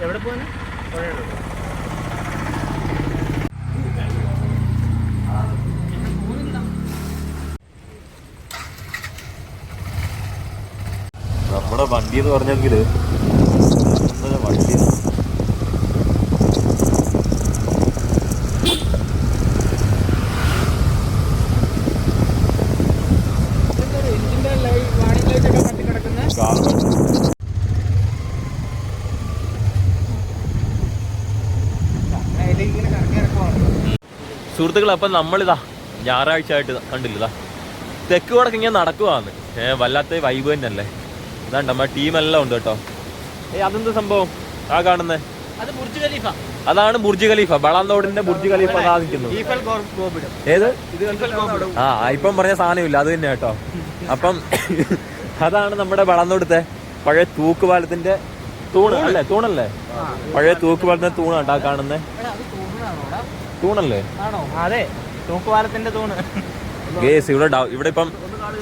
എവിടെ പോകാൻ പുഴയുടെ നമ്മുടെ വണ്ടി എന്ന് പറഞ്ഞെങ്കിൽ വണ്ടിയാണ് സുഹൃത്തുക്കൾ അപ്പം നമ്മളിതാ ഞായറാഴ്ച ആയിട്ട് കണ്ടില്ലതാ. തെക്ക് വടക്ക് ഇങ്ങനെ നടക്കുവാന്ന്. ഏഹ് വല്ലാത്ത വൈബ് തന്നെയല്ലേ. ഇതാണ്ട് നമ്മുടെ എല്ലാം ഉണ്ട് കേട്ടോ. ഏ അതെന്ത് സംഭവം? ആ കാണുന്നേ. അത് ബുർജ് ഖലീഫ. അതാണ് ബുർജ് ഖലീഫ. ബളാന്തോടിന്റെ ബുർജ് ഖലീഫ ഗോ- ഏത്? ആ ഇപ്പം പറഞ്ഞ സാധനമില്ല അത് തന്നെ കേട്ടോ. അപ്പം അതാണ് നമ്മുടെ ബളാന്തോടത്തെ പഴയ തൂക്കുപാലത്തിന്റെ തൂണ് അല്ലേ? തൂണല്ലേ? പഴയ തൂക്കുപാലത്തിന്റെ തൂണാട്ടാ കാണുന്നേ? തൂണല്ലേ? ആണോ? അതെ തൂക്കുപാലത്തിന്റെ തൂണ്. ഗേസ് ഇവിടെ ഇവിടെ ഇപ്പം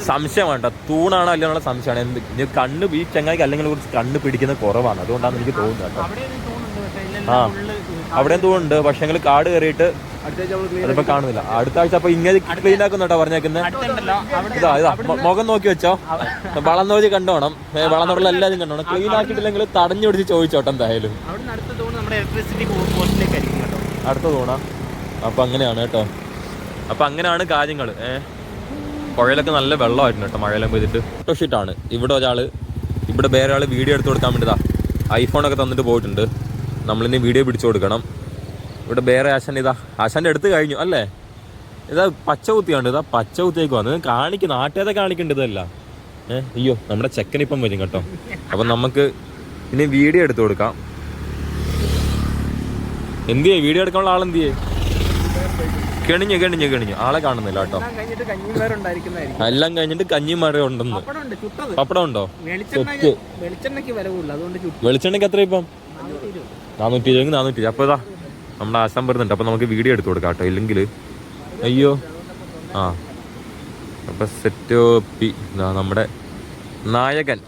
സംശയമാണ് വേണ്ട തൂണാണോ അല്ല എന്നുള്ള സംശയമാണ്. എന്ത് കണ്ണ് ഈ ചങ്ങായിക്ക് അല്ലെങ്കിൽ കുറച്ച് കണ്ണ് പിടിക്കുന്ന കുറവാണ്. അതുകൊണ്ടാണ് എനിക്ക് തോന്നുന്നത് കേട്ടോ. അവിടെ ഒരു തൂണുണ്ട് പക്ഷേ ആ. അവിടെയും തൂണുണ്ട്. പക്ഷെ കാട് കയറിയിട്ട് അതിപ്പോ കാണുന്നില്ല. അടുത്ത ആഴ്ച അപ്പൊ ഇങ്ങനെ ക്ലീൻ ആക്കുന്നുണ്ടോ പറഞ്ഞേക്കുന്നത് ഇതാ ഇതാ. മുഖം നോക്കി വെച്ചോ. വളം നോക്കി കണ്ടോണം. വളം നോക്കി എല്ലാവരും കണ്ടോണം. ക്ലീൻ ആക്കിയിട്ടില്ലെങ്കിൽ തടഞ്ഞു പിടിച്ച് ചോദിച്ചോട്ടെ എന്തായാലും. അടുത്ത തൂണ്? അപ്പൊ അങ്ങനെയാണ് കേട്ടോ. അപ്പൊ അങ്ങനെയാണ് കാര്യങ്ങൾ പുഴയിലൊക്കെ നല്ല വെള്ളമായിരുന്നു കേട്ടോ മഴയെല്ലാം പെയ്തിട്ട്. ഫോട്ടോ ആണ്. ഇവിടെ ഒരാൾ ഇവിടെ വേറെ ആൾ വീഡിയോ എടുത്തു കൊടുക്കാൻ വേണ്ടിതാ. ഒക്കെ തന്നിട്ട് പോയിട്ടുണ്ട്. നമ്മളിനി വീഡിയോ പിടിച്ചു കൊടുക്കണം. ഇവിടെ വേറെ ആശാൻ ഇതാ ആശാന്റെ എടുത്ത് കഴിഞ്ഞു അല്ലേ? ഇതാ പച്ച കുത്തിയാണ് ഇതാ പച്ച കുത്തിയേക്ക് വന്ന് കാണിക്കും നാട്ടുകാരെ കാണിക്കേണ്ടതല്ല ഏഹ് അയ്യോ നമ്മുടെ ചെക്കൻ ചെക്കനിപ്പം വരും കേട്ടോ. അപ്പം നമുക്ക് ഇനി വീഡിയോ എടുത്തു കൊടുക്കാം. എന്തിയേ? വീഡിയോ എടുക്കാനുള്ള ആളെന്തിയേ? കെണിഞ്ഞു കെണിഞ്ഞു കെണിഞ്ഞു. ആളെ കാണുന്നില്ല കേട്ടോ. എല്ലാം കഴിഞ്ഞിട്ട് കഞ്ഞിമാരെ ഉണ്ടെന്ന്. പപ്പടം ഉണ്ട്? വെളിച്ചെണ്ണ വെളിച്ചെണ്ണയ്ക്ക് എത്ര ഇപ്പം? നാനൂറ്റി ഇരുപത്. നാനൂറ്റി ഇരുപത് നാനൂറ്റി ഇരുപത്. അപ്പോൾ ഇതാ നമ്മുടെ ആശാൻ വരുന്നുണ്ട്. അപ്പോൾ നമുക്ക് വീഡിയോ എടുത്തു കൊടുക്കാം കേട്ടോ. ഇല്ലെങ്കിൽ അയ്യോ. ആ. അപ്പോൾ സെറ്റ് പി. ഇതാ നമ്മുടെ നായകൻ.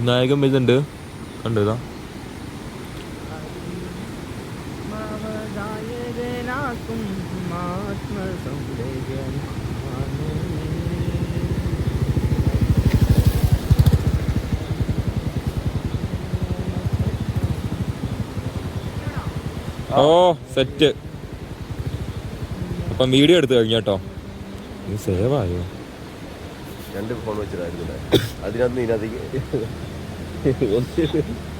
നായകൻ വരുന്നുണ്ട്. കണ്ടു ഇതാ? ഭാവദായകനാക്കും ആത്മസൗന്ദര്യം ഓ സെറ്റ് അപ്പം വീഡിയോ എടുത്തു കഴിഞ്ഞു കേട്ടോ. ഇത് സേവ് ആയോ? രണ്ട് ഫോൺ വെച്ചിട്ടായിരുന്നു. അതിനകത്ത് ഇതിനകത്തേക്ക്